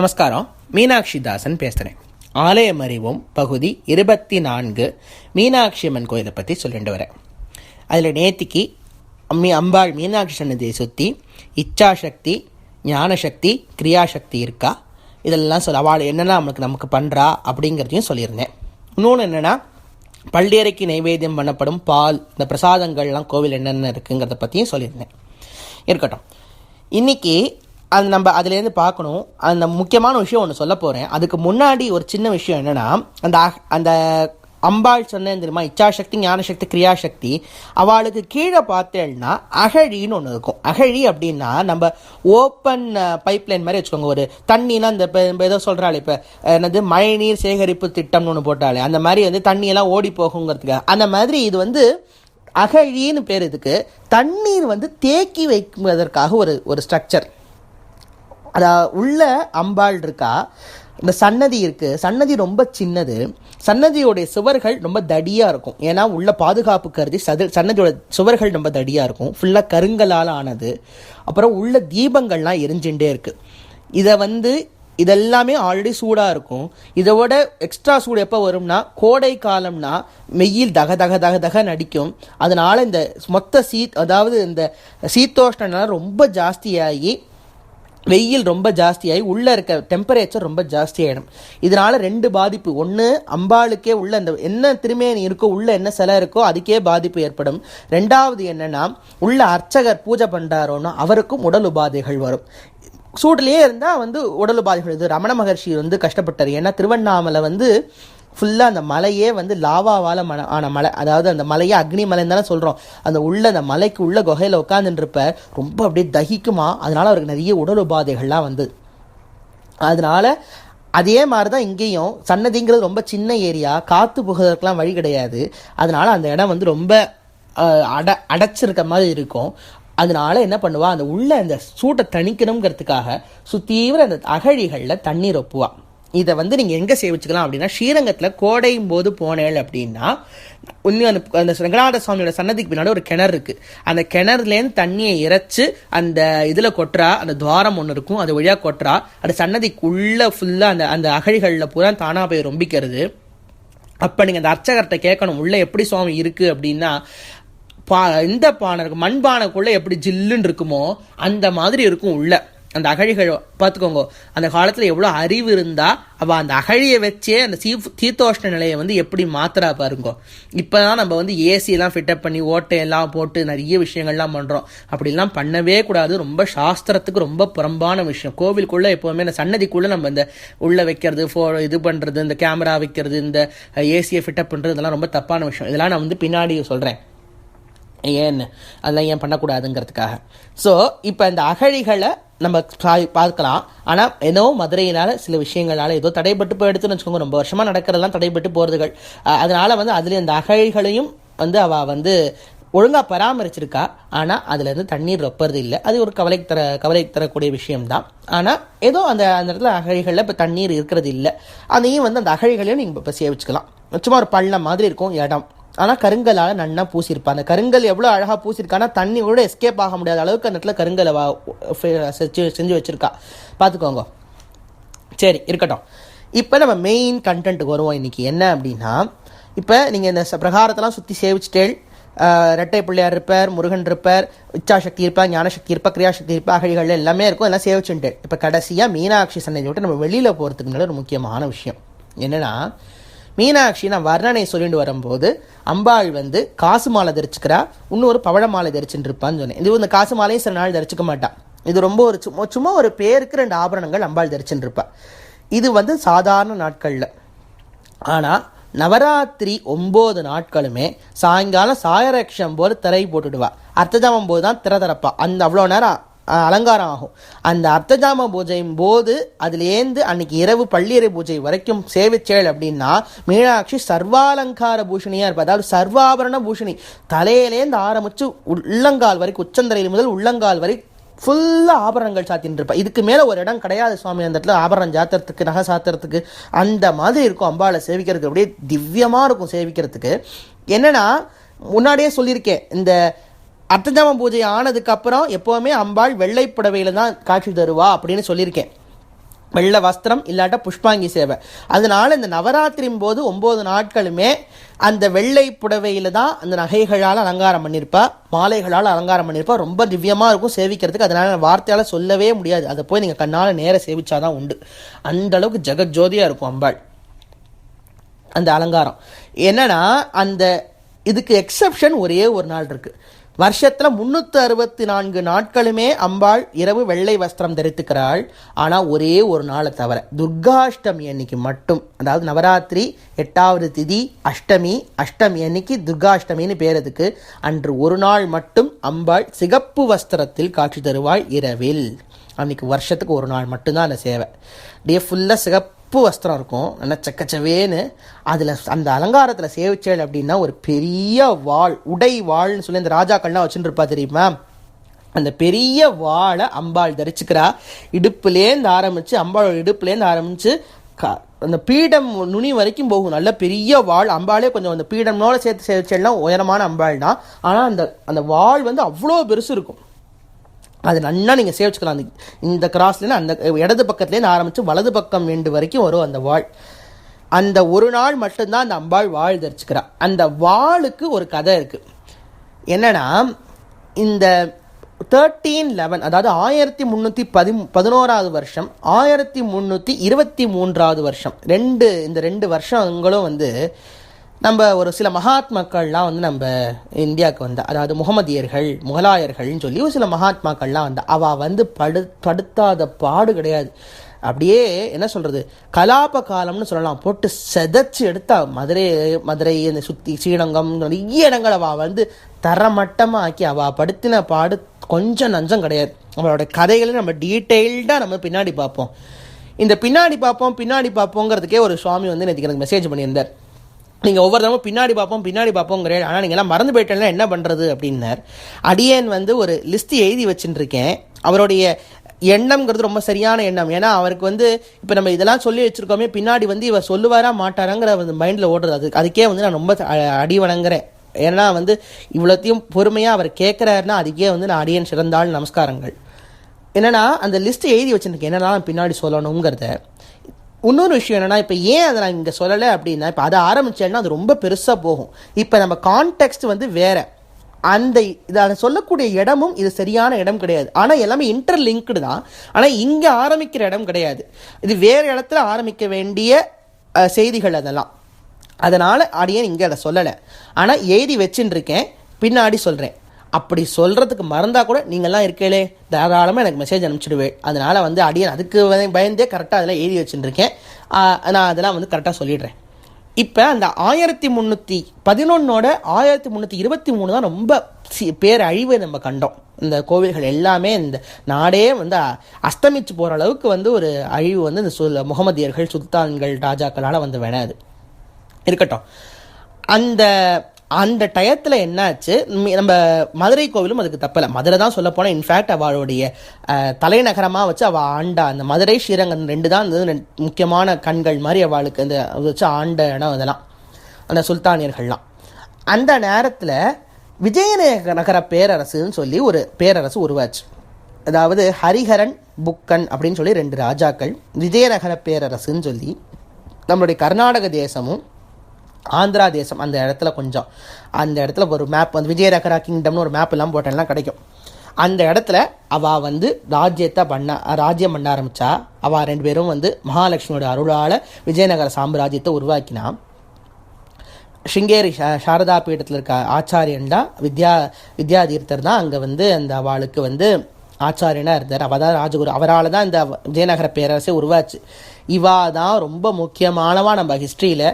நமஸ்காரம். மீனாட்சி தாசன் பேசுகிறேன் ஆலயம் அறிவோம் பகுதி இருபத்தி நான்கு. மீனாட்சி அம்மன் கோயிலை பற்றி சொல்லிட்டு வரேன். அதில் நேத்திக்கு அம்மி அம்பாள் மீனாட்சி சன்னதியை சுற்றி இச்சாசக்தி ஞானசக்தி கிரியாசக்தி இருக்கா? இதெல்லாம் சொல்ல அவள் என்னென்ன நமக்கு நமக்கு பண்ணுறா அப்படிங்கிறதையும் சொல்லியிருந்தேன். இன்னொன்று என்னென்னா பள்ளியறைக்கு நைவேத்தியம் பண்ணப்படும் பால் இந்த பிரசாதங்கள்லாம் கோவில் என்னென்ன இருக்குங்கிறத பற்றியும் சொல்லியிருந்தேன். இருக்கட்டும். இன்னைக்கு அது நம்ம அதுலேருந்து பார்க்கணும். அந்த முக்கியமான விஷயம் ஒன்று சொல்ல போகிறேன் அதுக்கு முன்னாடி ஒரு சின்ன விஷயம் என்னென்னா அந்த அந்த அம்பாள் சொன்னேன் தெரியுமா? இச்சாசக்தி ஞானசக்தி கிரியாசக்தி. அவளுக்கு கீழே பார்த்தேன்னா அகழின்னு ஒன்று இருக்கும். அகழி அப்படின்னா நம்ம ஓப்பன் பைப்லைன் மாதிரி வச்சுக்கோங்க. ஒரு தண்ணினா இந்த இப்போ இப்போ ஏதோ சொல்கிறாள் இப்போ என்னது மழைநீர் சேகரிப்பு திட்டம்னு ஒன்று போட்டாலே அந்த மாதிரி வந்து தண்ணியெல்லாம் ஓடி போகுங்கிறதுக்காக அந்த மாதிரி இது வந்து அகழின்னு பேர் இதுக்கு. தண்ணீர் வந்து தேக்கி வைப்பதற்காக ஒரு ஒரு ஸ்ட்ரக்சர் அதா உள்ள அம்பாள் இருக்கா? இந்த சன்னதி இருக்குது சன்னதி ரொம்ப சின்னது. சன்னதியோடைய சுவர்கள் ரொம்ப தடியாக இருக்கும். ஏன்னா உள்ள பாதுகாப்பு கருதி சது சன்னதியோட சுவர்கள் ரொம்ப தடியாக இருக்கும். ஃபுல்லாக கருங்கலால் ஆனது. அப்புறம் உள்ள தீபங்கள்லாம் எரிஞ்சுட்டே இருக்குது இதை வந்து இதெல்லாமே ஆல்ரெடி சூடாக இருக்கும். இதை விட எக்ஸ்ட்ரா சூடு எப்போ வரும்னா கோடை காலம்னா மெயில் தக தக தக தக நடிக்கும். அதனால் இந்த மொத்த சீத் அதாவது இந்த சீத்தோஷ்ணம்லாம் ரொம்ப ஜாஸ்தியாகி வெயில் ரொம்ப ஜாஸ்தியாகி உள்ளே இருக்க டெம்பரேச்சர் ரொம்ப ஜாஸ்தியாயிடும். இதனால் ரெண்டு பாதிப்பு. ஒன்று அம்பாளுக்கே உள்ள அந்த என்ன திருமேனி இருக்கோ உள்ள என்ன சிலை இருக்கோ அதுக்கே பாதிப்பு ஏற்படும். ரெண்டாவது என்னென்னா உள்ள அர்ச்சகர் பூஜை பண்ணுறாரோன்னா அவருக்கும் உடல் உபாதைகள் வரும். சூடுலேயே இருந்தால் வந்து உடல் உபாதைகள். இது ரமண மகர்ஷி வந்து கஷ்டப்பட்டார். ஏன்னா திருவண்ணாமலை வந்து ஃபுல்லாக அந்த மலையே வந்து லாவாவால் மன ஆன மலை. அதாவது அந்த மலையே அக்னி மலைன்னு தானே சொல்கிறோம் அந்த உள்ள அந்த மலைக்கு உள்ள குகையில் உட்காந்துருப்ப ரொம்ப அப்படியே தகிக்குமா? அதனால் அவருக்கு நிறைய உடல் உபாதைகள்லாம் வந்து அதனால அதே மாதிரி தான் இங்கேயும் சன்னதிங்கிறது ரொம்ப சின்ன ஏரியா. காற்று புகுவதற்கெலாம் வழி கிடையாது. அதனால் அந்த இடம் வந்து ரொம்ப அட அடைச்சிருக்க மாதிரி இருக்கும். அதனால என்ன பண்ணுவா? அந்த உள்ள அந்த சூட்டை தணிக்கணுங்கிறதுக்காக சுத்தீவிர அந்த அகழிகளில் தண்ணீர் ஒப்புவா. இதை வந்து நீங்கள் எங்கே சேவிச்சுக்கலாம் அப்படின்னா ஸ்ரீரங்கத்தில் கோடையும் போது போனேள் அப்படின்னா இன்னும் அந்த அந்த ரங்கநாத சுவாமியோட சன்னதிக்கு பின்னாடி ஒரு கிணறு இருக்குது அந்த கிணறுலேருந்து தண்ணியை இறைச்சி அந்த இதில் கொட்டுறா அந்த துவாரம் ஒன்று இருக்கும் அது வழியாக கொட்டுறா அந்த சன்னதிக்குள்ள ஃபுல்லாக அந்த அந்த அகழிகளில் பூரா தானாக போய் ரொம்பிக்கிறது. அப்போ நீங்கள் அந்த அர்ச்சகர்கிட்ட கேட்கணும் உள்ளே எப்படி சுவாமி இருக்குது அப்படின்னா பா இந்த பானை இருக்கும் மண்பானைக்குள்ளே எப்படி ஜில்லுன்னு இருக்குமோ அந்த மாதிரி இருக்கும் உள்ளே. அந்த அகழிகள் பார்த்துக்கோங்க அந்த காலத்தில் எவ்வளோ அறிவு இருந்தால் அவள் அந்த அகழியை வச்சே அந்த சீ சீத்தோஷ்ண நிலையை வந்து எப்படி மாத்திரா பாருங்க. இப்போ தான் நம்ம வந்து ஏசியெல்லாம் ஃபிட்டப் பண்ணி ஓட்டையெல்லாம் போட்டு நிறைய விஷயங்கள்லாம் பண்ணுறோம் அப்படிலாம் பண்ணவே கூடாது. ரொம்ப சாஸ்திரத்துக்கு ரொம்ப புறம்பான விஷயம். கோவிலுக்குள்ளே எப்போவுமே இந்த சன்னதிக்குள்ளே நம்ம இந்த உள்ளே வைக்கிறது ஃபோ இது பண்ணுறது இந்த கேமரா வைக்கிறது இந்த ஏசியை ஃபிட்டப் பண்ணுறது இதெல்லாம் ரொம்ப தப்பான விஷயம். இதெல்லாம் நான் வந்து பின்னாடி சொல்கிறேன் ஏன்னு அதெல்லாம் ஏன் பண்ணக்கூடாதுங்கிறதுக்காக. ஸோ இப்போ இந்த அகழிகளை நம்ம பா- பார்க்கலாம். ஆனால் ஏதோ மதுரையினால் சில விஷயங்களால் ஏதோ தடைப்பட்டு போயிடுதுன்னு வச்சுக்கோங்க. ரொம்ப வருஷமாக நடக்கிறதெல்லாம் தடைப்பட்டு போகிறதுகள் அதனால் வந்து அதில் இந்த அகழிகளையும் வந்து அவள் வந்து ஒழுங்காக பராமரிச்சிருக்கா. ஆனால் அதுலேருந்து தண்ணீர் ரொப்பறது இல்லை. அது ஒரு கவலை தர கவலை தரக்கூடிய விஷயம்தான். ஆனால் ஏதோ அந்த அந்த இடத்துல அகழிகளில் இப்போ தண்ணீர் இருக்கிறது இல்லை. அதையும் வந்து அந்த அகழிகளையும் நீங்கள் இப்போ சேவிச்சுக்கலாம் சும்மா ஒரு பள்ளம் மாதிரி இருக்கும் இடம். ஆனால் கருங்கலால் நன்னா பூசியிருப்பா அந்த கருங்கல் எவ்வளோ அழகாக பூசியிருக்கானா தண்ணி கூட எஸ்கேப் ஆக முடியாத அளவுக்கு அந்த இடத்துல கருங்கலை வா செஞ்சு செஞ்சு வச்சுருக்கா. பார்த்துக்கோங்க சரி இருக்கட்டும். இப்போ நம்ம மெயின் கண்டென்ட்டுக்கு வருவோம் இன்னைக்கு. என்ன அப்படின்னா இப்போ நீங்கள் இந்த பிரகாரத்தெல்லாம் சுற்றி சேவிச்சிட்டேள். ரெட்டை பிள்ளையார் இருப்பார் முருகன் இருப்பார் இச்சாசக்தி இருப்பா ஞானசக்தி இருப்பா கிரியாசக்தி இருப்பா அகழிகள் எல்லாமே இருக்கும். எல்லாம் சேவிச்சுட்டேள் இப்போ கடைசியாக மீனாட்சி சன்னதி விட்டு நம்ம வெளியில் போகிறதுக்கு முன்னாடி ஒரு முக்கியமான விஷயம். என்னன்னா மீனாட்சி நான் வர்ணனை சொல்லிட்டு வரும்போது அம்பாள் வந்து காசு மாலை தரிச்சுக்கிறா இன்னொரு பவழ மாலை தரிச்சுட்டு இருப்பான்னு சொன்னேன். இது இந்த காசு மாலையும் சில நாள் தரிச்சுக்க மாட்டான் இது ரொம்ப ஒரு சும்மா சும்மா ஒரு பேருக்கு ரெண்டு ஆபரணங்கள் அம்பாள் தரிச்சுட்டு இருப்பா. இது வந்து சாதாரண நாட்களில். ஆனால் நவராத்திரி ஒம்பது நாட்களுமே சாயங்காலம் சாயரக்ஷம் போல் திரை போட்டுடுவா. அர்த்தஜாமம் போது தான் திற திறப்பா. அந்த அவ்வளோ நேரம் அலங்காரம் ஆகும் அந்த அர்த்தஜாம பூஜையும் போது அதுலேருந்து அன்னைக்கு இரவு பள்ளியறை பூஜை வரைக்கும் சேவிச்சேள் அப்படின்னா மீனாட்சி சர்வாலங்கார பூஷணியாக இருப்பா. அதாவது சர்வாபரண பூஷணி. தலையிலேருந்து ஆரம்பித்து உள்ளங்கால் வரைக்கும் உச்சந்தரையில் முதல் உள்ளங்கால் வரை ஃபுல்லாக ஆபரணங்கள் சாத்தின்னு இருப்பா இதுக்கு மேலே ஒரு இடம் கிடையாது சுவாமி அந்த இடத்துல. ஆபரணம் சாத்துறதுக்கு நகை சாத்துறதுக்கு அந்த மாதிரி இருக்கும் அம்பாவை சேவிக்கிறதுக்கு. அப்படியே திவ்யமாக இருக்கும் சேவிக்கிறதுக்கு. என்னென்னா முன்னாடியே சொல்லியிருக்கேன். இந்த அர்த்தஜாம பூஜை ஆனதுக்கு அப்புறம் எப்போவுமே அம்பாள் வெள்ளை புடவையில் தான் காட்சி தருவா அப்படின்னு சொல்லியிருக்கேன். வெள்ளை வஸ்திரம் இல்லாட்டா புஷ்பாங்கி சேவை. அதனால் இந்த நவராத்திரியின் போது ஒம்பது நாட்களுமே அந்த வெள்ளை புடவையில் தான் அந்த நகைகளால் அலங்காரம் பண்ணியிருப்பா மாலைகளால் அலங்காரம் பண்ணியிருப்பா ரொம்ப திவ்யமாக இருக்கும் சேவிக்கிறதுக்கு. அதனால் வார்த்தையால் சொல்லவே முடியாது. அதை போய் நீங்கள் கண்ணால் நேர சேவிச்சாதான் உண்டு. அந்த அளவுக்கு ஜெகஜோதியாக இருக்கும் அம்பாள். அந்த அலங்காரம். என்னன்னா அந்த இதுக்கு எக்ஸப்ஷன் ஒரே ஒரு நாள் இருக்குது வருஷத்தில் முன்னூத்தி அறுபத்தி நான்கு நாட்களுமே அம்பாள் இரவு வெள்ளை வஸ்திரம் தரித்துக்கிறாள். ஆனால் ஒரே ஒரு நாளை தவிர துர்காஷ்டமி அன்னைக்கு மட்டும். அதாவது நவராத்திரி எட்டாவது திதி அஷ்டமி அஷ்டமி அன்னைக்கு துர்காஷ்டமின்னு பேரதுக்கு அன்று ஒரு நாள் மட்டும் அம்பாள் சிகப்பு வஸ்திரத்தில் காட்சி தருவாள் இரவில். அன்னைக்கு வருஷத்துக்கு ஒரு நாள் மட்டும்தான் அந்த சேவை. டே ஃபுல்லாக சிகப்பு வஸ்திரம் இருக்கும். நல்லா செக்கச்சவேன்னு. அதில் அந்த அலங்காரத்தில் சேவிச்சேள் அப்படின்னா ஒரு பெரிய வாள் உடை வாள்னு சொல்லி அந்த ராஜாக்கள்லாம் வச்சுட்டு இருப்பா தெரியுமா? அந்த பெரிய வாளை அம்பாள் தரிச்சுக்கிறா. இடுப்புலேருந்து ஆரம்பித்து அம்பாளோட இடுப்புலேருந்து ஆரம்பித்து க அந்த பீடம் நுனி வரைக்கும் போகும். நல்ல பெரிய வாள். அம்பாளே கொஞ்சம் அந்த பீடம்னோட சேர்த்து சேவிச்சேள்லாம் உயரமான அம்பாள் தான் ஆனால் அந்த அந்த வாள் வந்து அவ்வளோ பெருசு இருக்கும். அது நல்லா நீங்கள் சேவிச்சுக்கலாம். அந்த இந்த கிராஸ்லேருந்து அந்த இடது பக்கத்துலேருந்து ஆரம்பித்து வலது பக்கம் வேண்டு வரைக்கும் வரும் அந்த வாழ் அந்த ஒரு நாள் மட்டும்தான் அந்த அம்பாள் வாழ் தரிச்சுக்கிறா. அந்த வாளுக்கு ஒரு கதை இருக்குது என்னென்னா இந்த தேர்ட்டீன் லெவன் அதாவது ஆயிரத்தி முந்நூற்றி பதி பதினோராவது வருஷம் ஆயிரத்தி முந்நூற்றி இருபத்தி மூன்றாவது வருஷம் ரெண்டு இந்த ரெண்டு வருஷங்களும் வந்து நம்ம ஒரு சில மகாத்மாக்கள்லாம் வந்து நம்ம இந்தியாவுக்கு வந்த அதாவது முகமதியர்கள் முகலாயர்கள்னு சொல்லி ஒரு சில மகாத்மாக்கள்லாம் வந்தா அவள் வந்து படு படுத்தாத பாடு கிடையாது. அப்படியே என்ன சொல்கிறது கலாப காலம்னு சொல்லலாம். போட்டு செதைச்சு எடுத்தா மதுரை மதுரை இந்த சுற்றி ஸ்ரீரங்கம் நிறைய இடங்கள் அவள் வந்து தரமட்டமாக ஆக்கி அவள் படுத்தின பாடு கொஞ்சம் நஞ்சம் கிடையாது. அவளோட கதைகளை நம்ம டீட்டெயில்டாக நம்ம பின்னாடி பார்ப்போம். இந்த பின்னாடி பார்ப்போம் பின்னாடி பார்ப்போங்கிறதுக்கே ஒரு சுவாமி வந்து நேற்றுக்கு எனக்கு மெசேஜ் பண்ணியிருந்தார். நீங்கள் ஒவ்வொரு தடவை பின்னாடி பார்ப்போம் பின்னாடி பார்ப்போங்கிற ஆனால் நீங்கள் எல்லாம் மறந்து போயிட்டேன்னா என்ன பண்ணுறது அப்படின்னார். அடியேன் வந்து ஒரு லிஸ்ட் எழுதி வச்சுட்டு அவருடைய எண்ணம்ங்கிறது ரொம்ப சரியான எண்ணம். ஏன்னா அவருக்கு வந்து இப்போ நம்ம இதெல்லாம் சொல்லி வச்சிருக்கோமே பின்னாடி வந்து இவர் சொல்லுவாரா மாட்டாராங்கிற வந்து மைண்டில் ஓடுறது. அது அதுக்கே வந்து நான் ரொம்ப அடி வணங்குறேன். ஏன்னா வந்து இவ்வளோத்தையும் பொறுமையாக அவர் கேட்குறாருன்னா அதுக்கே வந்து நான் அடியேன் சிறந்தாள் நமஸ்காரங்கள். என்னன்னா அந்த லிஸ்ட் எழுதி வச்சுருக்கேன் என்னென்னா நான் பின்னாடி சொல்லணுங்கிறத. இன்னொரு விஷயம் என்னென்னா இப்போ ஏன் அதை நான் இங்கே சொல்லலை அப்படின்னா இப்போ அதை ஆரம்பிச்சேன்னா அது ரொம்ப பெருசாக போகும். இப்போ நம்ம கான்டெக்ட் வந்து வேறு. அந்த இதை அதை சொல்லக்கூடிய இடமும் இது சரியான இடம் கிடையாது. ஆனால் எல்லாமே இன்டர்லிங்க்டு தான். ஆனால் இங்கே ஆரம்பிக்கிற இடம் கிடையாது. இது வேறு இடத்துல ஆரம்பிக்க வேண்டிய செய்திகள் அதெல்லாம். அதனால் அடியேன் இங்கே அதை சொல்லலை. ஆனால் எழுதி வச்சுன்னு இருக்கேன். பின்னாடி சொல்கிறேன் அப்படி சொல்கிறதுக்கு மறந்தால் கூட நீங்கள்லாம் இருக்கீங்களே தாராளமாக எனக்கு மெசேஜ் அனுப்பிச்சிடுவேன். அதனால் வந்து அடியன் அதுக்கு பயந்தே கரெக்டாக அதெல்லாம் எழுதி வச்சுருக்கேன் நான் அதெல்லாம் வந்து கரெக்டாக சொல்லிடுறேன். இப்போ அந்த ஆயிரத்தி முந்நூற்றி பதினொன்னோட ஆயிரத்தி முந்நூற்றி இருபத்தி மூணு தான் ரொம்ப சி- பேரழிவை நம்ம கண்டோம். இந்த கோவில்கள் எல்லாமே இந்த நாடே வந்து அஸ்தமிச்சு போகிற அளவுக்கு வந்து ஒரு அழிவு வந்து இந்த சுல் முகமதியர்கள் சுல்தான்கள் ராஜாக்களால் வந்து வேணாது இருக்கட்டும். அந்த அந்த டயத்தில் என்னாச்சு? நம்ம மதுரை கோவிலும் அதுக்கு தப்பலை. மதுரை தான் சொல்ல போனால் இன்ஃபேக்ட் அவளுடைய தலைநகரமாக வச்சு அவள் ஆண்டா. அந்த மதுரை ஸ்ரீரங்கம் ரெண்டு தான் வந்து முக்கியமான கண்கள் மாதிரி அவளுக்கு அந்த வச்சு ஆண்ட இடம் இதெல்லாம் அந்த சுல்தானியர்கள்லாம். அந்த நேரத்தில் விஜயநகர பேரரசுன்னு சொல்லி ஒரு பேரரசு உருவாச்சு. அதாவது ஹரிஹரன் புக்கன் அப்படின்னு சொல்லி ரெண்டு ராஜாக்கள் விஜயநகர பேரரசுன்னு சொல்லி நம்மளுடைய கர்நாடக தேசமும் ஆந்திரா தேசம் அந்த இடத்துல கொஞ்சம். அந்த இடத்துல ஒரு மேப் வந்து விஜயநகரா கிங்டம்னு ஒரு மேப் எல்லாம் போட்டேன்னா கிடைக்கும். அந்த இடத்துல அவள் வந்து ராஜ்யத்தை பண்ண ராஜ்யம் பண்ண ஆரம்பித்தா அவள் ரெண்டு பேரும் வந்து மகாலட்சுமியோட அருளால் விஜயநகர சாம்ராஜ்யத்தை உருவாக்கினா ஷிங்கேரி சாரதா பீடத்தில் இருக்க ஆச்சாரியன் தான் வித்யா வித்யாதீர்த்தர் தான் அங்கே வந்து அந்த அவளுக்கு வந்து ஆச்சாரியனாக இருந்தார். அவள் தான் ராஜகுரு. அவரால் தான் இந்த விஜயநகர பேரரசே உருவாச்சு. இவா தான் ரொம்ப முக்கியமானவா நம்ம ஹிஸ்ட்ரியில்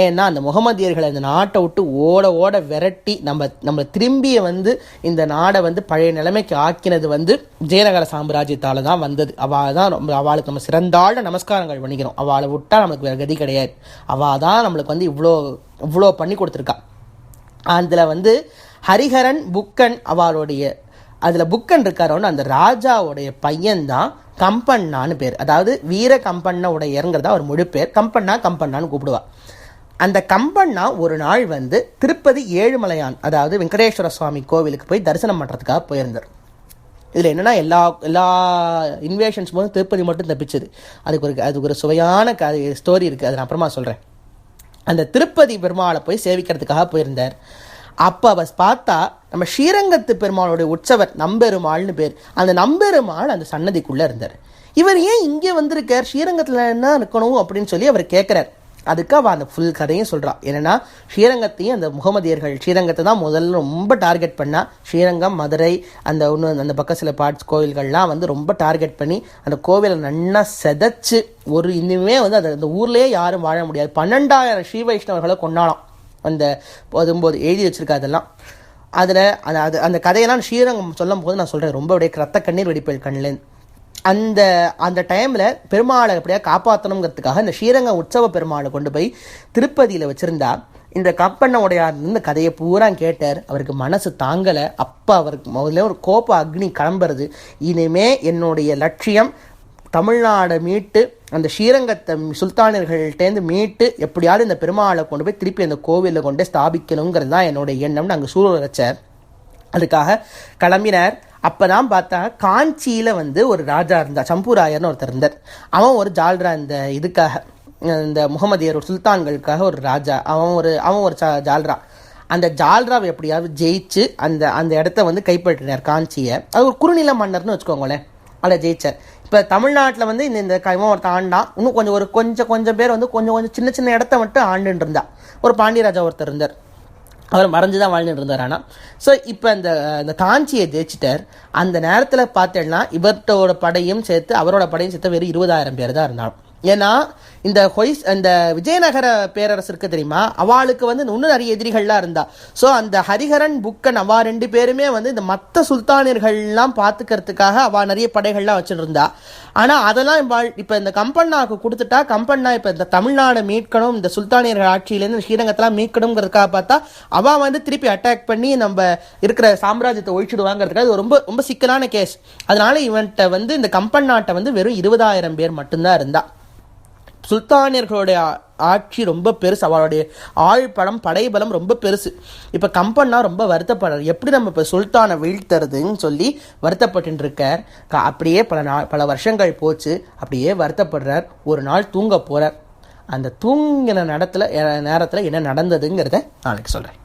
ஏன்னா அந்த முகமதியர்களை இந்த நாட்டை விட்டு ஓட ஓட விரட்டி நம்ம நம்ம திரும்பிய வந்து இந்த நாடை வந்து பழைய நிலைமைக்கு ஆக்கினது வந்து விஜயநகர சாம்ராஜ்யத்தால் தான் வந்தது. அவள் தான் ரொம்ப அவளுக்கு நம்ம சிறந்தாழ நமஸ்காரங்கள் பண்ணிக்கிறோம். அவளை விட்டா நமக்கு வேறு கதி கிடையாது. அவள் தான் நம்மளுக்கு வந்து இவ்வளோ இவ்வளோ பண்ணி கொடுத்துருக்கா. அதில் வந்து ஹரிஹரன் புக்கன் அவளுடைய அதில் புக்கன் இருக்காரோன்னு அந்த ராஜாவுடைய பையன்தான் கம்பண்ணான்னு பேர். அதாவது வீர கம்பண்ண உடையருங்கிறதா ஒரு முழு பேர். கம்பண்ணா கம்பண்ணான்னு கூப்பிடுவா. அந்த கம்பண்ணா ஒரு நாள் வந்து திருப்பதி ஏழுமலையான் அதாவது வெங்கடேஸ்வர சுவாமி கோவிலுக்கு போய் தரிசனம் பண்ணுறதுக்காக போயிருந்தார். இதில் என்னன்னா எல்லா எல்லா இன்வேஷன்ஸ் போதும் திருப்பதி மட்டும் தப்பிச்சது. அதுக்கு ஒரு அதுக்கு ஒரு சுவையான க ஸ்டோரி இருக்குது அதை நான் அப்புறமா சொல்கிறேன் அந்த திருப்பதி பெருமாளை போய் சேவிக்கிறதுக்காக போயிருந்தார். அப்போ அவர் பார்த்தா நம்ம ஸ்ரீரங்கத்து பெருமாளுடைய உற்சவர் நம்பெருமாள்னு பேர். அந்த நம்பெருமாள் அந்த சன்னதிக்குள்ளே இருந்தார். இவர் ஏன் இங்கே வந்திருக்கார்? ஸ்ரீரங்கத்தில் என்ன இருக்கணும் அப்படின்னு சொல்லி அவர் கேட்குறார் அதுக்கு அவள் அந்த ஃபுல் கதையும் சொல்கிறான் என்னென்னா ஸ்ரீரங்கத்தையும் அந்த முகமதியர்கள் ஸ்ரீரங்கத்தை தான் முதல்ல ரொம்ப டார்கெட் பண்ணால் ஸ்ரீரங்கம் மதுரை அந்த ஒன்று அந்த பக்கம் சில பார்ட்ஸ் கோவில்கள்லாம் வந்து ரொம்ப டார்கெட் பண்ணி அந்த கோவிலை நல்லா செதைச்சு ஒரு இன்னுமே வந்து அந்த அந்த ஊர்லேயே யாரும் வாழ முடியாது. பன்னெண்டாயிரம் ஸ்ரீ வைஷ்ணவர்களை கொண்டாடலாம் அந்த போதும்போது எழுதி வச்சுருக்கா அதெல்லாம். அதில் அந்த அது அந்த கதையெல்லாம் ஸ்ரீரங்கம் சொல்லும் போது நான் சொல்கிறேன் ரொம்ப அப்படியே ரத்த கண்ணீர் வெடிப்பேன் கண்ணிலேருந்து அந்த அந்த டைமில் பெருமாளை எப்படியா காப்பாற்றணுங்கிறதுக்காக இந்த ஸ்ரீரங்கம் உற்சவ பெருமாளை கொண்டு போய் திருப்பதியில் வச்சுருந்தா இந்த கப்பண்ண உடையார் இந்த கதையை பூரா கேட்டார். அவருக்கு மனசு தாங்கலை. அப்போ அவருக்கு முதல்ல ஒரு கோப அக்னி கிளம்புறது. இனிமே என்னுடைய லட்சியம் தமிழ்நாடை மீட்டு அந்த ஸ்ரீரங்கத்தை சுல்தானியர்கள்ட்டேருந்து மீட்டு எப்படியாவது இந்த பெருமாளை கொண்டு போய் திருப்பி அந்த கோவிலில் கொண்டு ஸ்தாபிக்கணுங்கிறது தான் என்னுடைய எண்ணம்னு அங்கே சூழல் வச்சார். அதுக்காக கிளம்பினார். அப்பதான் பார்த்தா காஞ்சியில் வந்து ஒரு ராஜா இருந்தார். சம்பூராயர்னு ஒருத்தர் இருந்தார். அவன் ஒரு ஜால்ரா இந்த இதுக்காக இந்த முகமதியர் ஒரு சுல்தான்களுக்காக ஒரு ராஜா. அவன் ஒரு அவன் ஒரு ஜால்ரா. அந்த ஜால்ராவை எப்படியாவது ஜெயிச்சு அந்த அந்த இடத்த வந்து கைப்பற்றினார் காஞ்சியை. அது ஒரு குறுநில மன்னர்னு வச்சுக்கோங்களேன். அதை ஜெயிச்சார். இப்போ தமிழ்நாட்டில் வந்து இந்த இந்த கைமா ஒருத்தன் ஆண்டான் இன்னும் கொஞ்சம் ஒரு கொஞ்சம் கொஞ்சம் பேர் வந்து கொஞ்சம் கொஞ்சம் சின்ன சின்ன இடத்த மட்டும் ஆண்டுன்னு இருந்தா. ஒரு பாண்டியராஜா ஒருத்தர் இருந்தார். அவர் மறைஞ்சு தான் வாழ்ந்துட்டு இருந்தார் ஆனால் ஸோ இப்போ இந்த இந்த காஞ்சியை ஜெயிச்சிட்டார். அந்த நேரத்தில் பார்த்தேன்னா இவர்த்தோட படையும் சேர்த்து அவரோட படையும் சேர்த்து வெறும் இருபதாயிரம் பேர் தான் இருந்தாலும். ஏன்னா இந்த ஹொய்ஸ் இந்த விஜயநகர பேரரசு இருக்கு தெரியுமா? அவளுக்கு வந்து இன்னும் நிறைய எதிரிகள்லாம் இருந்தா. ஸோ அந்த ஹரிஹரன் புக்கன் அவா ரெண்டு பேருமே வந்து இந்த மற்ற சுல்தானியர்கள்லாம் பார்த்துக்கிறதுக்காக அவா நிறைய படைகள்லாம் வச்சுருந்தா. ஆனால் அதெல்லாம் இப்போ இந்த கம்பண்ணாவுக்கு கொடுத்துட்டா கம்பண்ணா இப்போ இந்த தமிழ்நாடை மீட்கணும் இந்த சுல்தானியர்கள் ஆட்சியிலேருந்து ஸ்ரீரங்கத்தெல்லாம் மீட்கணுங்கிறதுக்காக பார்த்தா அவள் வந்து திருப்பி அட்டாக் பண்ணி நம்ம இருக்கிற சாம்ராஜ்யத்தை ஒழிச்சுடுவாங்கிறதுக்காக அது ரொம்ப ரொம்ப சிக்கலான கேஸ் அதனால இவன்கிட்ட வந்து இந்த கம்பன் நாட்டை வந்து வெறும் இருபதாயிரம் பேர் மட்டும்தான் இருந்தா. சுல்தானியர்களுடைய ஆட்சி ரொம்ப பெருசு. அவளுடைய ஆழ்பலம் படைபலம் ரொம்ப பெருசு. இப்போ கம்பன்னா ரொம்ப வருத்தப்படுறார். எப்படி நம்ம இப்போ சுல்தானை வீழ்த்துறதுன்னு சொல்லி வருத்தப்பட்டு இருக்கார் க- அப்படியே பல நாள் பல வருஷங்கள் போச்சு. அப்படியே வருத்தப்படுறார். ஒரு நாள் தூங்க போகிறார் அந்த தூங்கின நடத்துல நேரத்தில் என்ன நடந்ததுங்கிறத நாளைக்கு சொல்கிறேன்